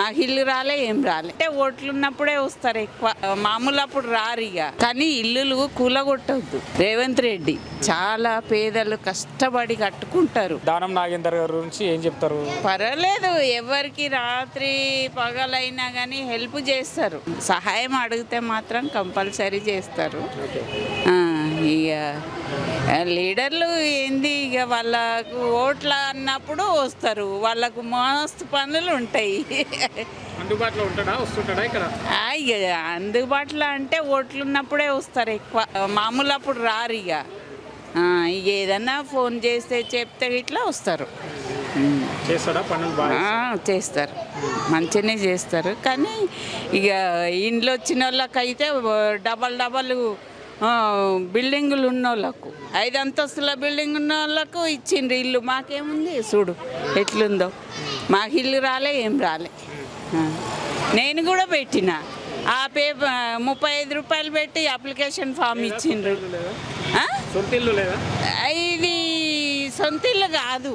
మాకు ఇల్లు రాలే ఏం రాలే. అంటే ఓట్లు ఉన్నప్పుడే వస్తారు ఎక్కువ. మామూలు అప్పుడు రారు ఇక కానీ ఇల్లులు కూలగొట్టవద్దు రేవంత్ రెడ్డి చాలా పేదలు కష్టపడి కట్టుకుంటారు. దానం నాగేందర్ గారి గురించి ఏం చెప్తారు? పర్వాలేదు ఎవరికి రాత్రి పగలైనా కానీ హెల్ప్ చేస్తారు. సహాయం అడిగితే మాత్రం కంపల్సరీ చేస్తారు. ఆ, ఇక లీడర్లు ఏంది ఇక వాళ్ళకు ఓట్ల అన్నప్పుడు వస్తారు. వాళ్ళకు మస్తు పనులు ఉంటాయి. అందుబాటులో ఉంటాడా? వస్తుంటాడా ఇక్కడ? ఇక అందుబాటులో అంటే ఓట్లు ఉన్నప్పుడే వస్తారు ఎక్కువ. మామూలు అప్పుడు రారు ఇక ఇక ఏదన్నా ఫోన్ చేస్తే చెప్తే ఇట్లా వస్తారు. చేస్తాడా? పనులు చేస్తారు. మంచిగానే చేస్తారు. కానీ ఇక ఇంట్లో వచ్చిన వాళ్ళకైతే డబల్ డబల్ బిల్డింగులు ఉన్న వాళ్ళకు ఐదు అంతస్తుల బిల్డింగ్ ఉన్న వాళ్ళకు ఇచ్చిండ్రు ఇల్లు. మాకేముంది? చూడు ఎట్లుందో. మాకు ఇల్లు రాలే ఏం రాలే. నేను కూడా పెట్టిన. ఆ పేపర్ ముప్పై ఐదు రూపాయలు పెట్టి అప్లికేషన్ ఫామ్ ఇచ్చిండ్రు. ఇది సొంత ఇల్లు కాదు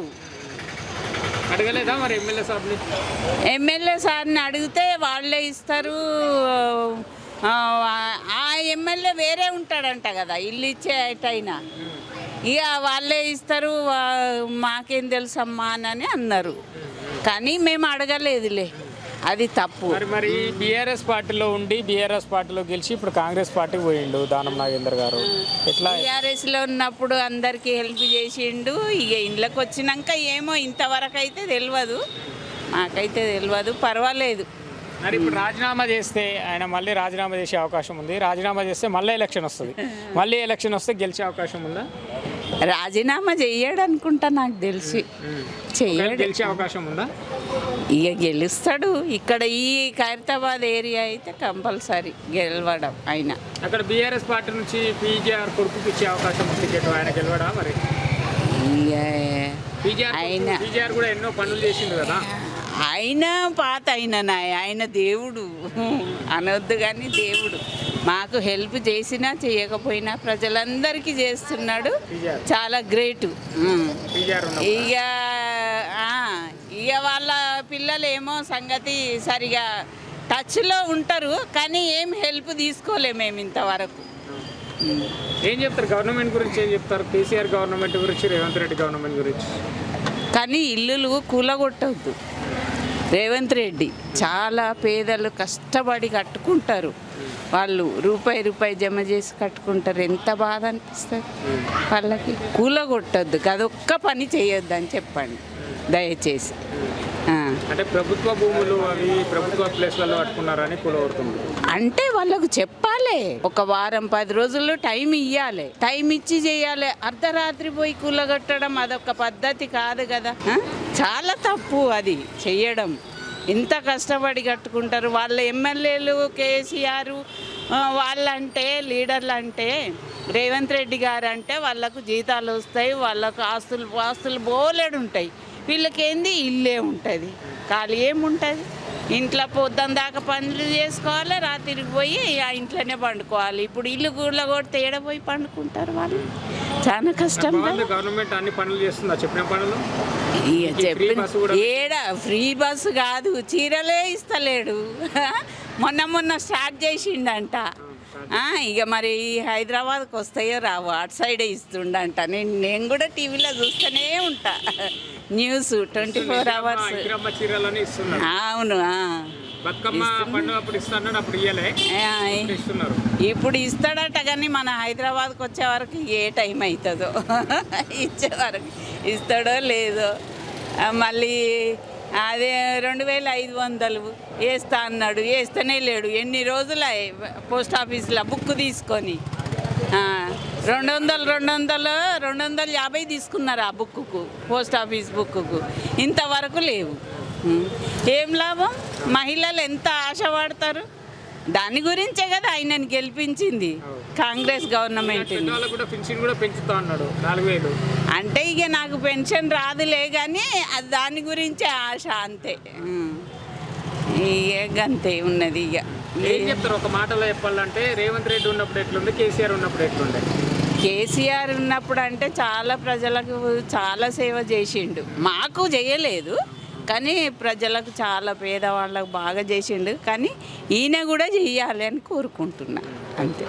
ఎమ్మెల్యే సార్ని అడిగితే వాళ్ళే ఇస్తారు. ఆ, ఎమ్మెల్యే వేరే ఉంటాడంట కదా ఇల్లు ఇచ్చేటైనా. ఇక వాళ్ళే ఇస్తారు మాకేం తెలుసమ్మా అని అన్నారు. కానీ మేము అడగలేదులే అది తప్పు. మరి మరి బీఆర్ఎస్ పార్టీలో ఉండి బీఆర్ఎస్ పార్టీలో గెలిచి ఇప్పుడు కాంగ్రెస్ పార్టీకి పోయిండు దానం నాగేందర్ గారు. ఎట్లా? టీఆర్ఎస్లో ఉన్నప్పుడు అందరికీ హెల్ప్ చేసిండు ఇక ఇంట్లోకి వచ్చినాక ఏమో ఇంతవరకు అయితే తెలియదు మాకైతే తెలియదు పర్వాలేదు. మరి ఇప్పుడు రాజీనామా చేస్తే ఆయన మళ్ళీ రాజీనామా చేసే అవకాశం ఉంది. రాజీనామా చేస్తే మళ్ళీ ఎలక్షన్ వస్తుంది. మళ్ళీ ఎలక్షన్ వస్తే గెలిచే అవకాశం ఉందా? రాజీనామా చెయ్యడు అనుకుంటా నాకు తెలిసి. చెయ్యడు. గెలిచే అవకాశం ఉందా? ఇక గెలుస్తాడు. ఇక్కడ ఈ ఖైరతాబాద్ ఏరియా అయితే కంపల్సరీ గెలవడం ఆయన. అక్కడ బీఆర్ఎస్ పార్టీ నుంచి పీజీఆర్ కొడుకుకి ఇచ్చే అవకాశం ఉంది టికెట్. ఆయన గెలవడా మరి? ఆయన పీజీఆర్ కూడా ఎన్నో పనులు చేసిండు కదా. ఆయన పాత ఆయన ఆయన దేవుడు. అనొద్దు కానీ దేవుడు. మాకు హెల్ప్ చేసినా చేయకపోయినా ప్రజలందరికీ చేస్తున్నాడు. చాలా గ్రేటు ఇక ఇక వాళ్ళ పిల్లలేమో సంగతి సరిగా టచ్లో ఉంటారు కానీ ఏం హెల్ప్ తీసుకోలే మేము ఇంతవరకు. ఏం చెప్తారు? గవర్నమెంట్ గురించి ఏం చెప్తారు? కేసీఆర్ గవర్నమెంట్ గురించి రేవంత్ రెడ్డి గవర్నమెంట్ గురించి? కానీ ఇల్లులు కూలగొట్టవద్దు రేవంత్ రెడ్డి చాలా పేదలు కష్టపడి కట్టుకుంటారు. వాళ్ళు రూపాయి రూపాయి జమ చేసి కట్టుకుంటారు. ఎంత బాధ అనిపిస్తుంది? వాళ్ళకి కూలగొట్టద్దు. అదొక్క పని చేయొద్దు అని చెప్పండి. దయచేసి. అంటే ప్రభుత్వ భూములు అవి ప్రభుత్వ ప్లేస్లలో పట్టుకున్నారని కూలగొడుతుంది అంటే వాళ్ళకు చెప్పాలి. ఒక వారం పది రోజుల్లో టైం ఇవ్వాలి టైం ఇచ్చి చేయాలి. అర్ధరాత్రి పోయి కూలగొట్టడం అదొక పద్ధతి కాదు కదా? చాలా తప్పు అది చెయ్యడం. ఎంత కష్టపడి కట్టుకుంటారు. వాళ్ళ ఎమ్మెల్యేలు కేసీఆర్ వాళ్ళంటే లీడర్లు అంటే రేవంత్ రెడ్డి గారు అంటే వాళ్ళకు జీతాలు వస్తాయి వాళ్ళకు ఆస్తులు ఆస్తులు బోలెడు ఉంటాయి. వీళ్ళకేంది? ఇల్లే ఉంటుంది. ఖాళీ ఏముంటుంది? ఇంట్లో పొద్దున్న దాకా పనులు చేసుకోవాలి? రాత్రికి పోయి ఆ ఇంట్లోనే పండుకోవాలి. ఇప్పుడు ఇల్లు గూళ్ళ కొడితే ఏడ పోయి పండుకుంటారు వాళ్ళు? చాలా కష్టం గవర్నమెంట్ అన్ని పనులు చేస్తుందా? చెప్పిన పనులు? ఏడ? ఫ్రీ బస్సు కాదు. చీరలే ఇస్తలేడు. మొన్న మొన్న స్టార్ట్ చేసిండంట. ఇక మరి హైదరాబాద్కి వస్తాయో రావు? అటు సైడే ఇస్తుండంట. నేను నేను కూడా టీవీలో చూస్తూనే ఉంటా. News twenty four hours. అవును ఇప్పుడు ఇస్తాడట కానీ మన హైదరాబాద్కి వచ్చే వరకు ఏ టైం అవుతుందో ఇచ్చే వరకు ఇస్తాడో లేదో. మళ్ళీ అదే రెండు వేల ఐదు వందలు వేస్తా అన్నాడు. వేస్తూనే లేడు. ఎన్ని రోజులు పోస్ట్ ఆఫీస్లో బుక్ తీసుకొని. రెండు వందలు రెండు వందలు రెండు వందలు యాభై తీసుకున్నారు ఆ బుక్కు పోస్ట్ ఆఫీస్ బుక్కు ఇంతవరకు లేవు. ఏం లాభం? మహిళలు ఎంత ఆశపడతారు దాని గురించే కదా ఆయనని గెలిపించింది కాంగ్రెస్ గవర్నమెంట్ అంటే ఇక నాకు పెన్షన్ రాదులే కానీ అది దాని గురించే ఆశ అంతే. ఇక అంతే ఉన్నది ఇక. ఏం చెప్తారు? ఒక మాటలో చెప్పాలంటే రేవంత్ రెడ్డి ఉన్నప్పుడు ఎట్లుంది కేసీఆర్ ఉన్నప్పుడు ఎట్లుండే? కేసీఆర్ ఉన్నప్పుడు అంటే చాలా ప్రజలకు చాలా సేవ చేసిండు. మాకు చేయలేదు కానీ ప్రజలకు చాలా పేదవాళ్ళకు బాగా చేసిండు. కానీ ఈయన కూడా చేయాలి అని కోరుకుంటున్నా. అంతే.